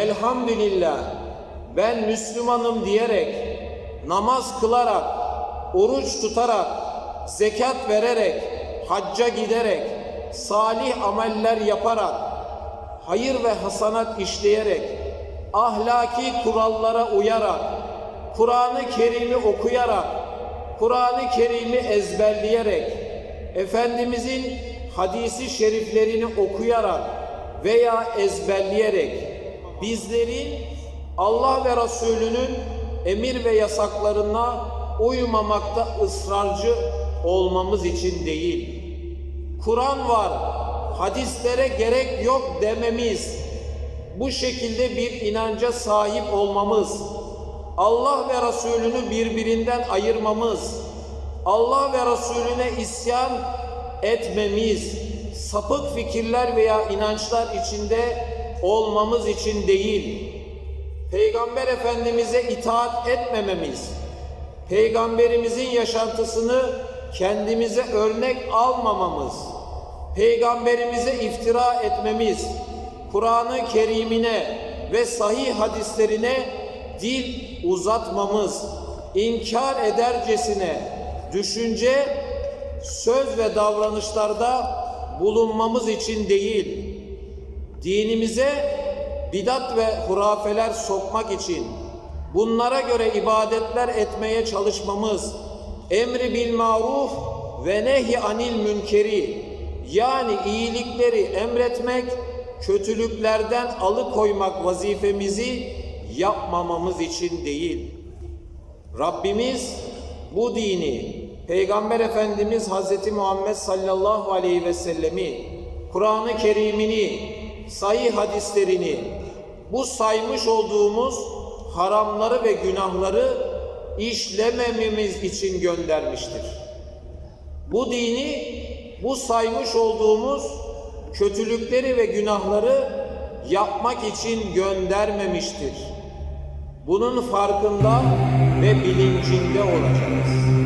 elhamdülillah ben Müslümanım diyerek, namaz kılarak, oruç tutarak, zekat vererek, hacca giderek, salih ameller yaparak, hayır ve hasanat işleyerek, ahlaki kurallara uyarak, Kur'an-ı Kerim'i okuyarak, Kur'an-ı Kerim'i ezberleyerek, Efendimizin hadisi şeriflerini okuyarak veya ezberleyerek bizlerin Allah ve Resulünün emir ve yasaklarına uymamakta ısrarcı olmamız için değil. Kur'an var, hadislere gerek yok dememiz, bu şekilde bir inanca sahip olmamız, Allah ve Resulünü birbirinden ayırmamız, Allah ve Resulüne isyan etmemiz, sapık fikirler veya inançlar içinde olmamız için değil, Peygamber Efendimiz'e itaat etmememiz, Peygamberimizin yaşantısını kendimize örnek almamamız, Peygamberimize iftira etmemiz, Kur'an-ı Kerim'ine ve sahih hadislerine dil uzatmamız, inkar edercesine düşünce, söz ve davranışlarda bulunmamız için değil, dinimize bidat ve hurafeler sokmak için, bunlara göre ibadetler etmeye çalışmamız, emri bil maruf ve nehi anil münkeri, yani iyilikleri emretmek, kötülüklerden alıkoymak vazifemizi yapmamamız için değil. Rabbimiz bu dini, Peygamber Efendimiz Hazreti Muhammed sallallahu aleyhi ve sellemi, Kur'an-ı Kerim'ini, sahih hadislerini, bu saymış olduğumuz haramları ve günahları işlemememiz için göndermiştir. Bu dini, bu saymış olduğumuz kötülükleri ve günahları yapmak için göndermemiştir. Bunun farkında ve bilincinde olacağız.